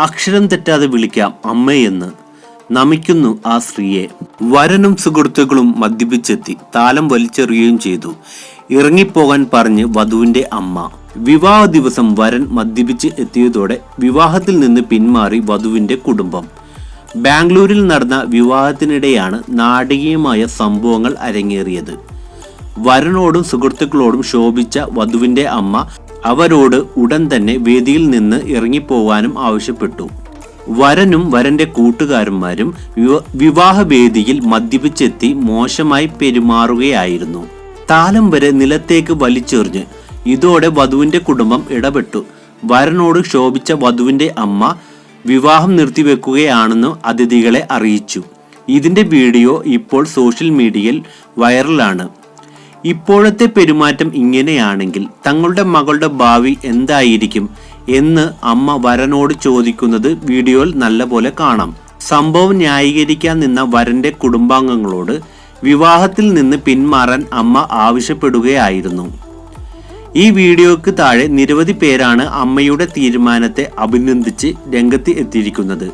അക്ഷരം തെറ്റാതെ വിളിക്കാം അമ്മയെന്ന് നമിക്കുന്നു ആ സ്ത്രീയെ. വരനും സുഹൃത്തുക്കളും മദ്യപിച്ചെത്തി. താലം വലിച്ചെറിയുകയും ചെയ്തു. ഇറങ്ങിപ്പോകാൻ പറഞ്ഞ് വധുവിന്റെ അമ്മ. വിവാഹ ദിവസം വരൻ മദ്യപിച്ച് എത്തിയതോടെ വിവാഹത്തിൽ നിന്ന് പിന്മാറി വധുവിന്റെ കുടുംബം. ബാംഗ്ലൂരിൽ നടന്ന വിവാഹത്തിനിടെയാണ് നാടകീയമായ സംഭവങ്ങൾ അരങ്ങേറിയത്. വരനോടും സുഹൃത്തുക്കളോടും ശോഭിച്ച വധുവിന്റെ അമ്മ അവരോട് ഉടൻ തന്നെ വേദിയിൽ നിന്ന് ഇറങ്ങിപ്പോവാനും ആവശ്യപ്പെട്ടു. വരനും വരന്റെ കൂട്ടുകാരന്മാരും വിവാഹ വിവാഹവേദിയിൽ മദ്യപിച്ചെത്തി മോശമായി പെരുമാറുകയായിരുന്നു. താലം വരെ നിലത്തേക്ക് വലിച്ചെറിഞ്ഞ് ഇതോടെ വധുവിന്റെ കുടുംബം ഇടപെട്ടു. വരനോട് ക്ഷോഭിച്ച വധുവിന്റെ അമ്മ വിവാഹം നിർത്തിവെക്കുകയാണെന്ന് അതിഥികളെ അറിയിച്ചു. ഇതിന്റെ വീഡിയോ ഇപ്പോൾ സോഷ്യൽ മീഡിയയിൽ വൈറലാണ്. ഇപ്പോഴത്തെ പെരുമാറ്റം ഇങ്ങനെയാണെങ്കിൽ തങ്ങളുടെ മകളുടെ ഭാവി എന്തായിരിക്കും എന്ന് അമ്മ വരനോട് ചോദിക്കുന്നത് വീഡിയോയിൽ നല്ലപോലെ കാണാം. സംഭവം ന്യായീകരിക്കാൻ നിന്ന വരന്റെ കുടുംബാംഗങ്ങളോട് വിവാഹത്തിൽ നിന്ന് പിന്മാറാൻ അമ്മ ആവശ്യപ്പെടുകയായിരുന്നു. ഈ വീഡിയോയ്ക്ക് താഴെ നിരവധി പേരാണ് അമ്മയുടെ തീരുമാനത്തെ അഭിനന്ദിച്ച് രംഗത്ത് എത്തിയിരിക്കുന്നത്.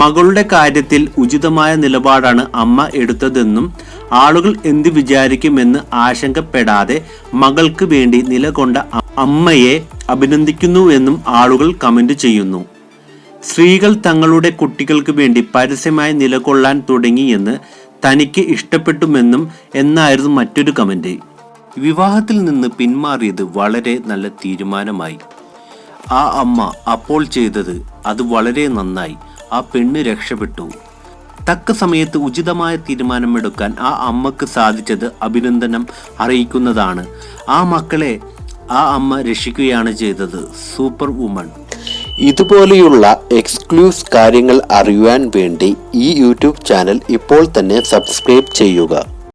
മകളുടെ കാര്യത്തിൽ ഉചിതമായ നിലപാടാണ് അമ്മ എടുത്തതെന്നും ആളുകൾ എന്ത് വിചാരിക്കുമെന്ന് ആശങ്കപ്പെടാതെ മകൾക്ക് വേണ്ടി നിലകൊണ്ട അമ്മയെ അഭിനന്ദിക്കുന്നുവെന്നും ആളുകൾ കമന്റ് ചെയ്യുന്നു. സ്ത്രീകൾ തങ്ങളുടെ കുട്ടികൾക്ക് വേണ്ടി പരസ്യമായി നിലകൊള്ളാൻ തുടങ്ങിയെന്ന് തനിക്ക് ഇഷ്ടപ്പെട്ടുമെന്നും എന്നായിരുന്നു മറ്റൊരു കമന്റ്. വിവാഹത്തിൽ നിന്ന് പിന്മാറിയത് വളരെ നല്ല തീരുമാനമായി. ആ അമ്മ അപ്പോൾ ചെയ്തത് അത് വളരെ നന്നായി. ആ പെണ്ണ് രക്ഷപ്പെട്ടു. തക്ക സമയത്ത് ഉചിതമായ തീരുമാനമെടുക്കാൻ ആ അമ്മയ്ക്ക് സാധിച്ചത് അഭിനന്ദനം അറിയിക്കുന്നതാണ്. ആ മക്കളെ ആ അമ്മ രക്ഷിക്കുകയാണ് ചെയ്തത്. Super woman. ഇതുപോലെയുള്ള എക്സ്ക്ലൂസ് കാര്യങ്ങൾ അറിയുവാൻ വേണ്ടി ഈ യൂട്യൂബ് ചാനൽ ഇപ്പോൾ തന്നെ സബ്സ്ക്രൈബ് ചെയ്യുക.